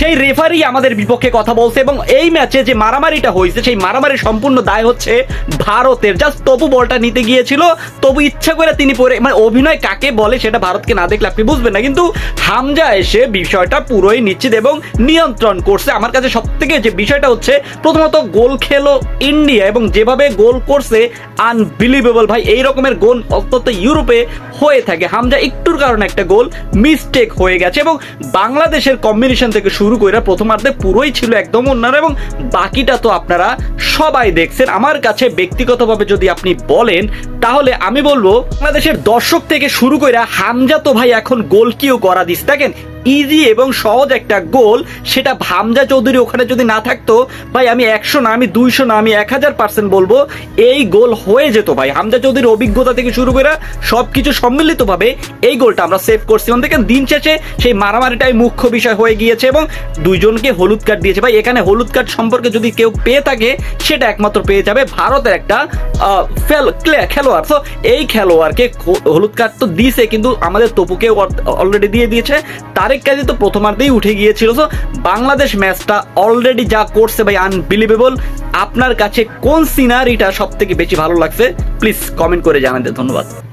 সেই রেফারি আমাদের বিপক্ষে কথা বলছে এবং এই ম্যাচে যে মারামারিটা হয়েছে, সেই মারামারির সম্পূর্ণ দায় হচ্ছে ভারতের। জাস্ট তবু বলটা নিতে গিয়েছিল, তবু ইচ্ছা করে তিনি পরে মানে অভিনয় কাকে বলে সেটা ভারতকে না দেখলে আপনি বুঝবেন না, কিন্তু হামজা এসে বিষয়টা পুরোই নিশ্চিত এবং নিয়ন্ত্রণ করছে। আমার কাছে সব থেকে যে বিষয়টা হচ্ছে, প্রথমত গোল খেলো ইন্ডিয়া এবং যেভাবে গোল করছে আনবিলিভেবল ভাই। এই রকমের গোল অন্তত ইউরোপে হয়ে থাকে। হামজা একটুর কারণে একটা গোল মিস্টেক হয়ে গেছে এবং বাংলাদেশের কম্বিনেশন থেকে শুরু করে প্রথমার্ধে পুরোই ছিল একদম অন্যান্য এবং বাকিটা তো আপনারা সবাই দেখছেন। আমার কাছে ব্যক্তিগতভাবে যদি আপনি বলেন, তাহলে আমি বলব, বাংলাদেশের দর্শক থেকে শুরু করে হামজা তো ভাই এখন গোল কিও করা দিস। দেখেন ইজি এবং সহজ একটা গোল সেটা হামজা চৌধুরী ওখানে যদি না থাকতো, ভাই আমি একশো না, আমি দুইশো না, আমি এক হাজার পার্সেন্ট বলব, এই গোল হয়ে যেত ভাই। হামজা চৌধুরীর অভিজ্ঞতা থেকে শুরু করে সবকিছু সম্মিলিতভাবে এই গোলটা আমরা সেভ করছি। এবং দেখেন দিন শেষে সেই মারামারিটাই মুখ্য বিষয় হয়ে গিয়েছে এবং দুইজনকে হলুদ কার্ড দিয়েছে। ভাই, এখানে হলুদ কার্ড সম্পর্কে যদি কেউ পেয়ে থাকে, সেটা একমাত্র পেয়ে যাবে ভারতের একটা খেলোয়াড়। তো এই খেলোয়াড়কে হলুদ কার্ড তো দিয়েছে কিন্তু আমাদের তপুকে অলরেডি দিয়ে দিয়েছে। তারেক কাজী তো প্রথমার্ধেই উঠে গিয়েছিল সো বাংলাদেশ ম্যাচটা অলরেডি যা করছে ভাই আনবিলিভেবল আপনার কাছে কোন সিনারিটা সব থেকে বেশি ভালো লাগছে? প্লিজ কমেন্ট করে জানাতে ধন্যবাদ।